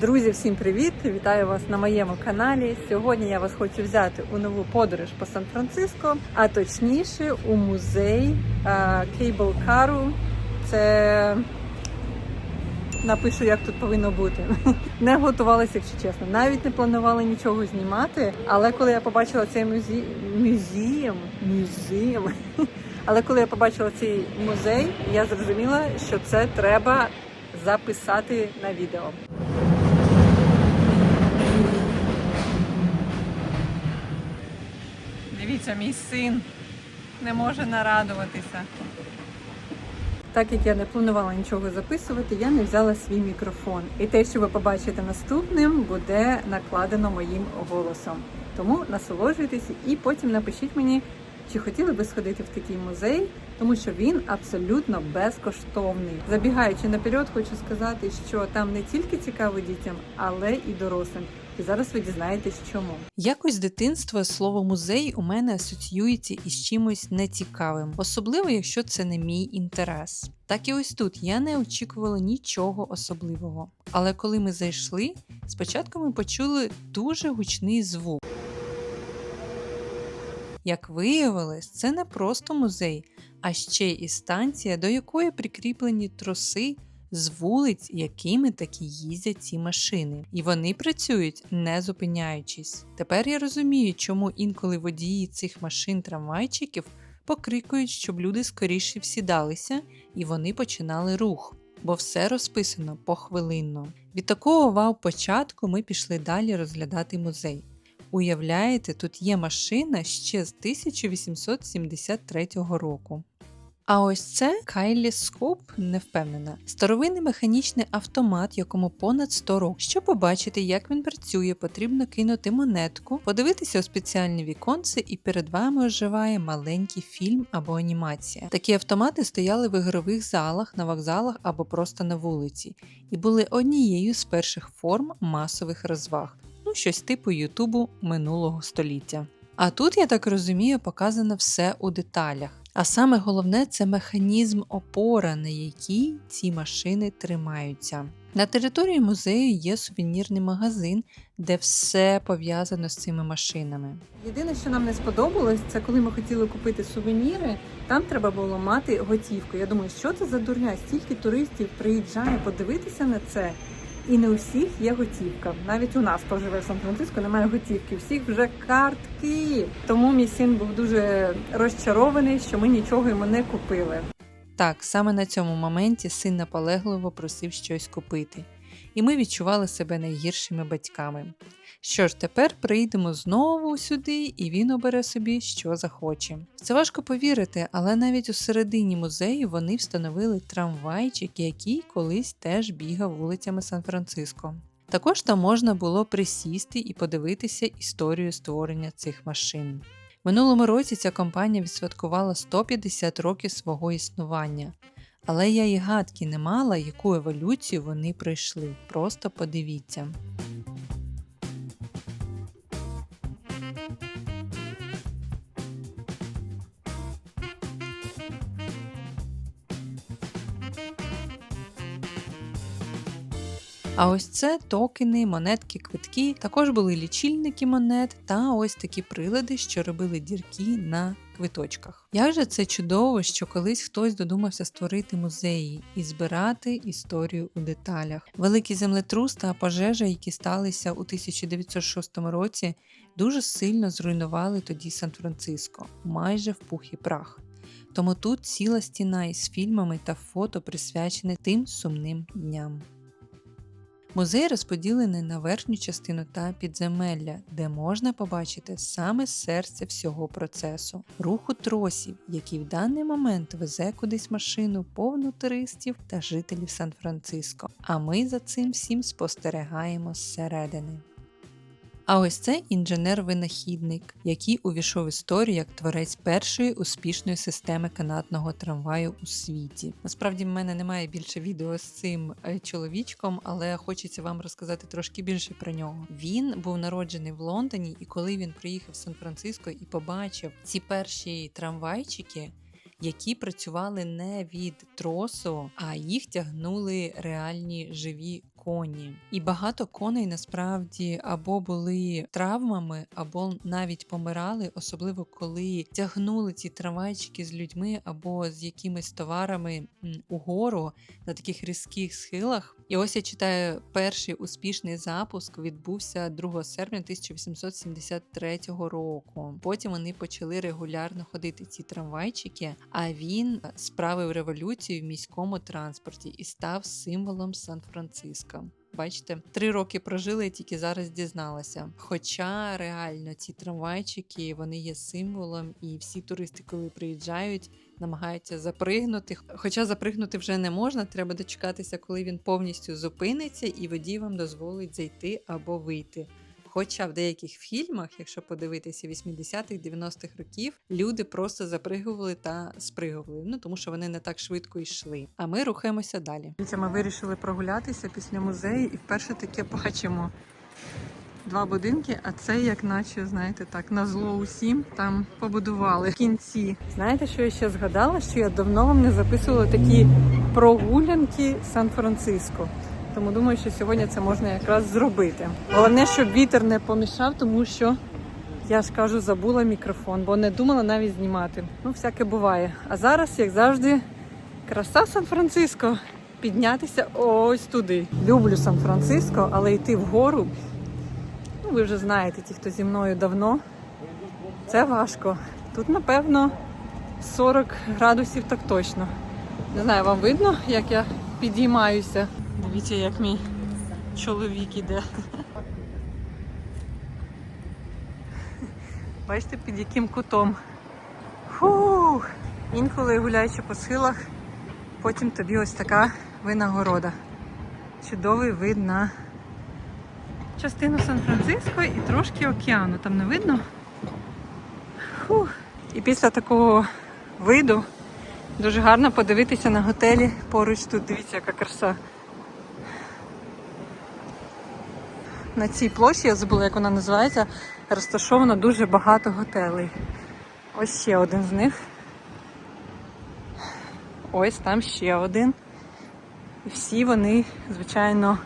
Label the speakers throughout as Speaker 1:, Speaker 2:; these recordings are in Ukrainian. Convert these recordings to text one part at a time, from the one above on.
Speaker 1: Друзі, всім привіт! Вітаю вас на моєму каналі. Сьогодні я вас хочу взяти у нову подорож по Сан-Франциско, а точніше у музей Кейбл Кару. Це напишу, як тут повинно бути. Не готувалася, якщо чесно. Навіть не планувала нічого знімати. Але коли я побачила цей музей, музеєм, музеєм. Але коли я побачила цей музей, я зрозуміла, що це треба записати на відео. Дивіться, мій син не може нарадуватися. Так як я не планувала нічого записувати, я не взяла свій мікрофон. І те, що ви побачите наступним, буде накладено моїм голосом. Тому насолоджуйтесь і потім напишіть мені, чи хотіли би сходити в такий музей, тому що він абсолютно безкоштовний. Забігаючи наперед, хочу сказати, що там не тільки цікаво дітям, але і дорослим. І зараз ви дізнаєтесь, чому.
Speaker 2: Якось з дитинства слово музей у мене асоціюється із чимось нецікавим, особливо якщо це не мій інтерес. Так і ось тут я не очікувала нічого особливого. Але коли ми зайшли, спочатку ми почули дуже гучний звук. Як виявилось, це не просто музей, а ще і станція, до якої прикріплені троси з вулиць, якими таки їздять ці машини. І вони працюють не зупиняючись. Тепер я розумію, чому інколи водії цих машин трамвайчиків покрикують, щоб люди скоріше всідалися і вони починали рух. Бо все розписано похвилинно. Від такого вау початку ми пішли далі розглядати музей. Уявляєте, тут є машина ще з 1873 року. А ось це Кайлі Скоп, не впевнена. Старовинний механічний автомат, якому понад 100 років. Щоб побачити, як він працює, потрібно кинути монетку, подивитися у спеціальні віконці, і перед вами оживає маленький фільм або анімація. Такі автомати стояли в ігрових залах, на вокзалах або просто на вулиці, і були однією з перших форм масових розваг. Ну, щось типу Ютубу минулого століття. А тут, я так розумію, показано все у деталях. А саме головне це механізм опора, на якій ці машини тримаються. На території музею є сувенірний магазин, де все пов'язано з цими машинами.
Speaker 1: Єдине, що нам не сподобалось, це коли ми хотіли купити сувеніри, там треба було мати готівку. Я думаю, що це за дурня? Стільки туристів приїжджає подивитися на це. І не у всіх є готівка. Навіть у нас, живе в Сан-Франциско, немає готівки. Всіх вже картки. Тому мій син був дуже розчарований, що ми нічого йому не купили.
Speaker 2: Так, саме на цьому моменті син наполегливо просив щось купити, і ми відчували себе найгіршими батьками. Що ж, тепер прийдемо знову сюди, і він обере собі, що захоче. Це важко повірити, але навіть у середині музею вони встановили трамвайчик, який колись теж бігав вулицями Сан-Франциско. Також там можна було присісти і подивитися історію створення цих машин. Минулому році ця компанія відсвяткувала 150 років свого існування. Але я і гадки не мала, яку еволюцію вони пройшли. Просто подивіться. А ось це токени, монетки, квитки. Також були лічильники монет та ось такі прилади, що робили дірки на квиточках. Як же це чудово, що колись хтось додумався створити музеї і збирати історію у деталях. Великий землетрус та пожежа, які сталися у 1906 році, дуже сильно зруйнували тоді Сан-Франциско, майже в пух і прах. Тому тут ціла стіна із фільмами та фото присвячені тим сумним дням. Музей розподілений на верхню частину та підземелля, де можна побачити саме серце всього процесу руху тросів, який в даний момент везе кудись машину повну туристів та жителів Сан-Франциско. А ми за цим всім спостерігаємо зсередини. А ось це інженер-винахідник, який увійшов в історію як творець першої успішної системи канатного трамваю у світі. Насправді в мене немає більше відео з цим е, чоловічком, але хочеться вам розказати трошки більше про нього. Він був народжений в Лондоні, і коли він приїхав в Сан-Франциско і побачив ці перші трамвайчики. Які працювали не від тросу, а їх тягнули реальні живі коні. І багато коней насправді або були травмами, або навіть помирали, особливо коли тягнули ці трамвайчики з людьми або з якимись товарами угору на таких різких схилах. І ось я читаю, перший успішний запуск відбувся 2 серпня 1873 року. Потім вони почали регулярно ходити ці трамвайчики. А він справив революцію в міському транспорті і став символом Сан-Франциско. Бачите, три роки прожили і тільки зараз дізналася. Хоча реально ці трамвайчики вони є символом, і всі туристи, коли приїжджають, намагаються запригнути. Хоча запригнути вже не можна, треба дочекатися, коли він повністю зупиниться, і водій вам дозволить зайти або вийти. Хоча в деяких фільмах, якщо подивитися 80-х, 90-х років, люди просто запригували та спригували, ну тому що вони не так швидко йшли. А ми рухаємося далі.
Speaker 1: Ми вирішили прогулятися після музею і вперше таке бачимо. Два будинки, а це як наче, знаєте, так, на зло усім там побудували в кінці. Знаєте, що я ще згадала? Що я давно вам не записувала такі прогулянки Сан-Франциско. Тому думаю, що сьогодні це можна якраз зробити. Головне, щоб вітер не помішав, тому що я ж кажу, забула мікрофон, бо не думала навіть знімати. Ну, всяке буває. А зараз, як завжди, краса Сан-Франциско. Піднятися ось туди. Люблю Сан-Франциско, але йти вгору. Ви вже знаєте, ті, хто зі мною давно. Це важко. Тут, напевно, 40 градусів так точно. Не знаю, вам видно, як я підіймаюся. Дивіться, як мій чоловік іде. Бачите, під яким кутом. Фух. Інколи гуляючи по схилах, потім тобі ось така винагорода. Чудовий вид на частину Сан-Франциско і трошки океану. Там не видно. Фух. І після такого виду дуже гарно подивитися на готелі поруч тут. Дивіться, яка краса. На цій площі, я забула, як вона називається, розташовано дуже багато готелей. Ось ще один з них. Ось там ще один. І всі вони, звичайно,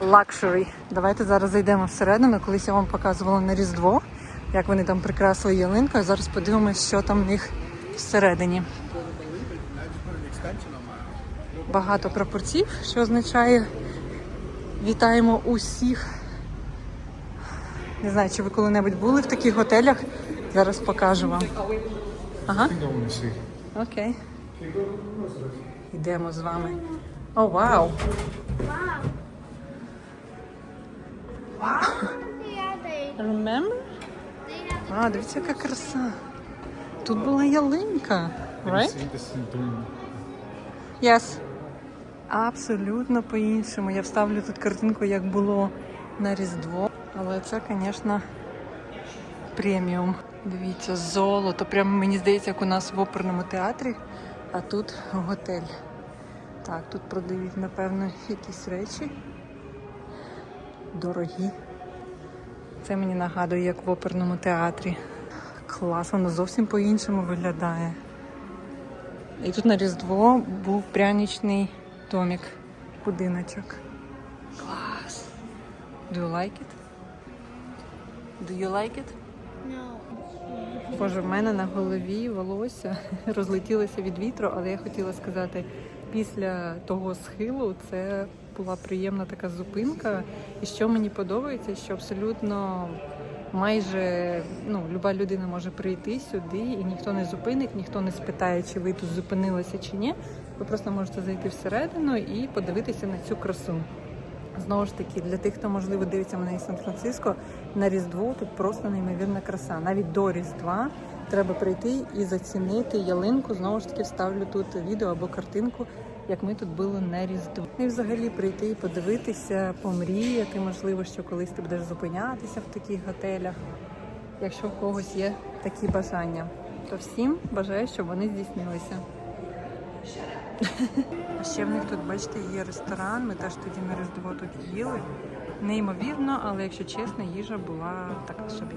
Speaker 1: лакшері. Давайте зараз зайдемо всередину. Колись я вам показувала на Різдво, як вони там прикрасили ялинку. А зараз подивимось, що там в них всередині. Багато прапорців, що означає вітаємо усіх. Не знаю, чи ви коли-небудь були в таких готелях. Зараз покажу вам. Ага. Окей. Йдемо з вами. О, вау! Remember? А, дивіться, яка краса. Тут була ялинка. Right? Yes. Абсолютно по-іншому. Я вставлю тут картинку, як було на Різдво. Але це, звісно, преміум. Дивіться, золото. Прямо мені здається, як у нас в оперному театрі, а тут готель. Так, тут продають, напевно, якісь речі. Дорогі. Це мені нагадує, як в оперному театрі. Клас, воно зовсім по-іншому виглядає. І тут на Різдво був пряничний домик, будиночок. Клас. Do you like it? Do you like it? Боже, в мене на голові волосся розлетілося від вітру, але я хотіла сказати, після того схилу це була приємна така зупинка. І що мені подобається, що абсолютно майже ну, люба людина може прийти сюди, і ніхто не зупинить, ніхто не спитає, чи ви тут зупинилися чи ні. Ви просто можете зайти всередину і подивитися на цю красу. Знову ж таки, для тих, хто можливо дивиться мене із Сан-Франциско, на Різдво тут просто неймовірна краса. Навіть до Різдва треба прийти і зацінити ялинку. Знову ж таки, вставлю тут відео або картинку, як ми тут були на Різдво. І взагалі прийти і подивитися, помріяти, можливо, що колись ти будеш зупинятися в таких готелях, якщо в когось є такі бажання. То всім бажаю, щоб вони здійснилися. А ще в них тут, бачите, є ресторан. Ми теж тоді на Різдво тут їли. Неймовірно, але якщо чесно, їжа була така собі.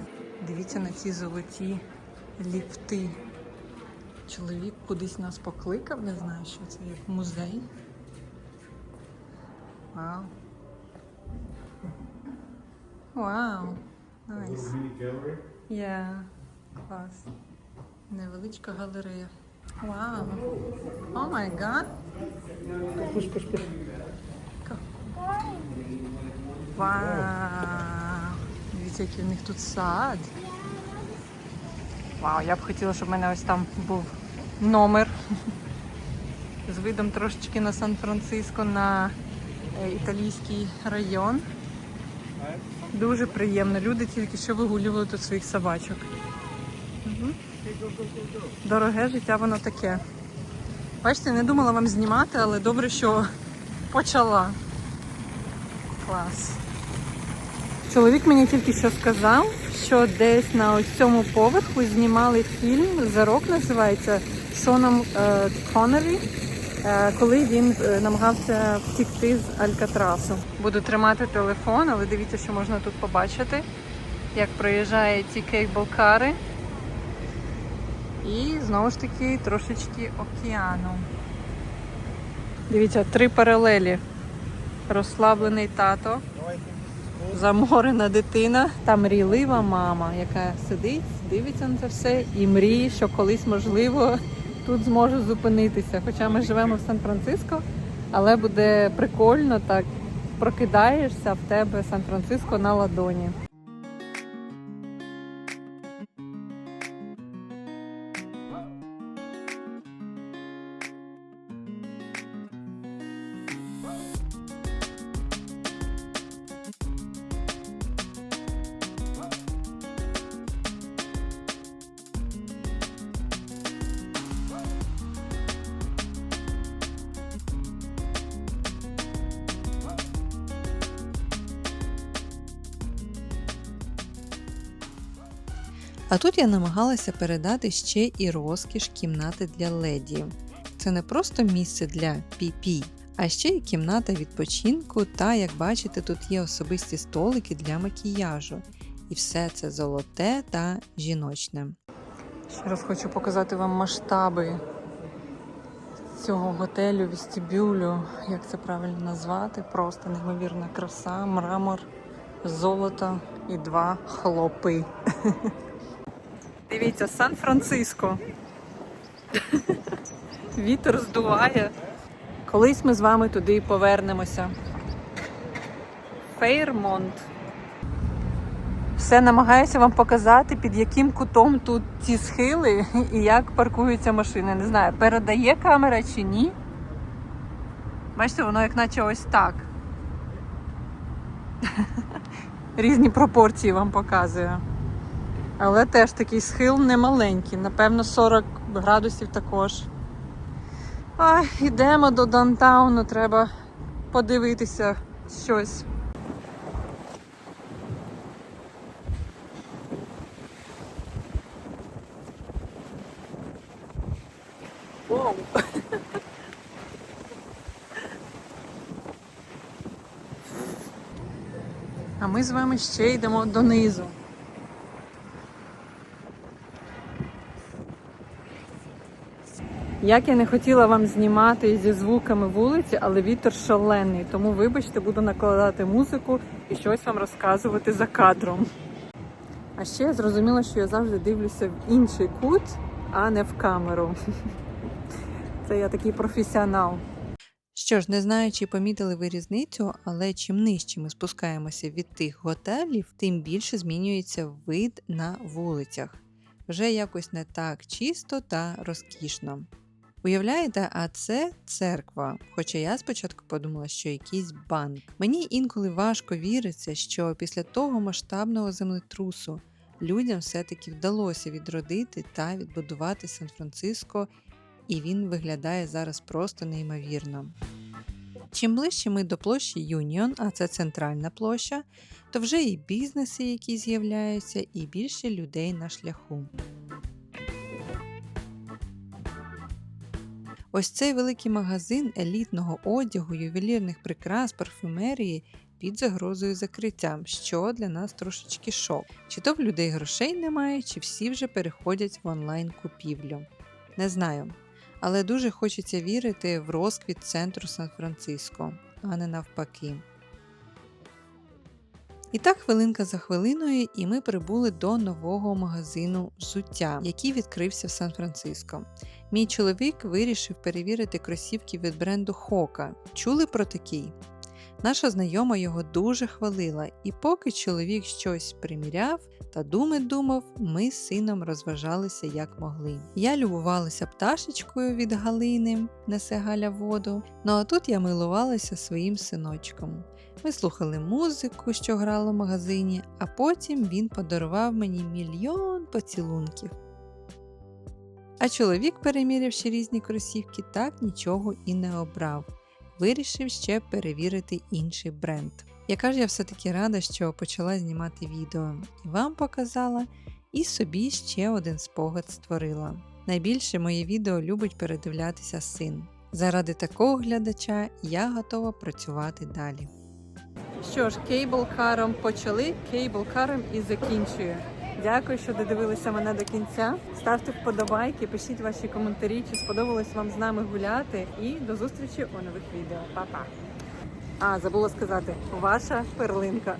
Speaker 1: Дивіться на ці золоті ліфти. Чоловік кудись нас покликав, не знаю, що це як музей. Вау. Вау. Найс. Yeah. Клас. Невеличка галерея. Вау. О май гад. Пуш, пуш, пуш. Вау. Дивіться, який в них тут сад. Вау, я б хотіла, щоб в мене ось там був номер з видом трошечки на Сан-Франциско, на е, італійський район. Дуже приємно. Люди тільки що вигулювали тут своїх собачок. Мгм. Дороге життя, воно таке. Бачите, не думала вам знімати, але добре, що почала. Клас. Чоловік мені тільки що сказав, що десь на ось цьому поверху знімали фільм Зарок називається Шоном е, Коннері, е, коли він е, намагався втікти з Алькатрасу. Буду тримати телефон, але дивіться, що можна тут побачити, як проїжджають ці кейбл-кари. І знову ж таки трошечки океану. Дивіться, три паралелі. Розслаблений тато, заморена дитина та мрійлива мама, яка сидить, дивиться на це все і мріє, що колись можливо тут зможу зупинитися. Хоча ми живемо в Сан-Франциско, але буде прикольно так. Прокидаєшся в тебе Сан-Франциско на ладоні.
Speaker 2: А тут я намагалася передати ще і розкіш кімнати для леді. Це не просто місце для пі-пі, а ще й кімната відпочинку, та, як бачите, тут є особисті столики для макіяжу. І все це золоте та жіночне.
Speaker 1: Ще раз хочу показати вам масштаби цього готелю, вестибюлю, як це правильно назвати. Просто неймовірна краса, мрамор, золото і два хлопи. Дивіться, Сан-Франциско. Вітер здуває. Колись ми з вами туди повернемося. Фейрмонт. Все намагаюся вам показати, під яким кутом тут ці схили і як паркуються машини. Не знаю, передає камера чи ні. Бачите, воно як наче ось так. Різні пропорції вам показує. Але теж такий схил немаленький, напевно, 40 градусів також. Ай, йдемо до Дантауну, треба подивитися щось. А ми з вами ще йдемо донизу. Як я не хотіла вам знімати зі звуками вулиці, але вітер шалений, тому вибачте, буду накладати музику і щось вам розказувати за кадром. А ще я зрозуміла, що я завжди дивлюся в інший кут, а не в камеру. Це я такий професіонал.
Speaker 2: Що ж, не знаю, чи помітили ви різницю, але чим нижче ми спускаємося від тих готелів, тим більше змінюється вид на вулицях. Вже якось не так чисто та розкішно. Уявляєте, а це церква. Хоча я спочатку подумала, що якийсь банк. Мені інколи важко віриться, що після того масштабного землетрусу людям все-таки вдалося відродити та відбудувати Сан-Франциско, і він виглядає зараз просто неймовірно. Чим ближче ми до площі Юніон, а це центральна площа, то вже і бізнеси, які з'являються, і більше людей на шляху. Ось цей великий магазин елітного одягу, ювелірних прикрас, парфюмерії під загрозою закриття, що для нас трошечки шок. Чи то в людей грошей немає, чи всі вже переходять в онлайн купівлю. Не знаю. Але дуже хочеться вірити в розквіт центру Сан-Франциско, а не навпаки.
Speaker 1: І так хвилинка за хвилиною, і ми прибули до нового магазину взуття, який відкрився в Сан-Франциско. Мій чоловік вирішив перевірити кросівки від бренду Хока. Чули про такий? Наша знайома його дуже хвалила, і поки чоловік щось приміряв та думи думав, ми з сином розважалися як могли. Я любувалася пташечкою від Галини, несе Галя воду. Ну а тут я милувалася своїм синочком. Ми слухали музику, що грала в магазині, а потім він подарував мені мільйон поцілунків. А чоловік, перемірявши різні кросівки, так нічого і не обрав. Вирішив ще перевірити інший бренд. Яка ж я все-таки рада, що почала знімати відео і вам показала, і собі ще один спогад створила. Найбільше моє відео любить передивлятися син. Заради такого глядача я готова працювати далі.
Speaker 3: Що ж, кейбл-каром почали, кейбл-каром і закінчую. Дякую, що додивилися мене до кінця. Ставте вподобайки, пишіть ваші коментарі, чи сподобалось вам з нами гуляти. І до зустрічі у нових відео. Па-па! А, забула сказати, ваша перлинка.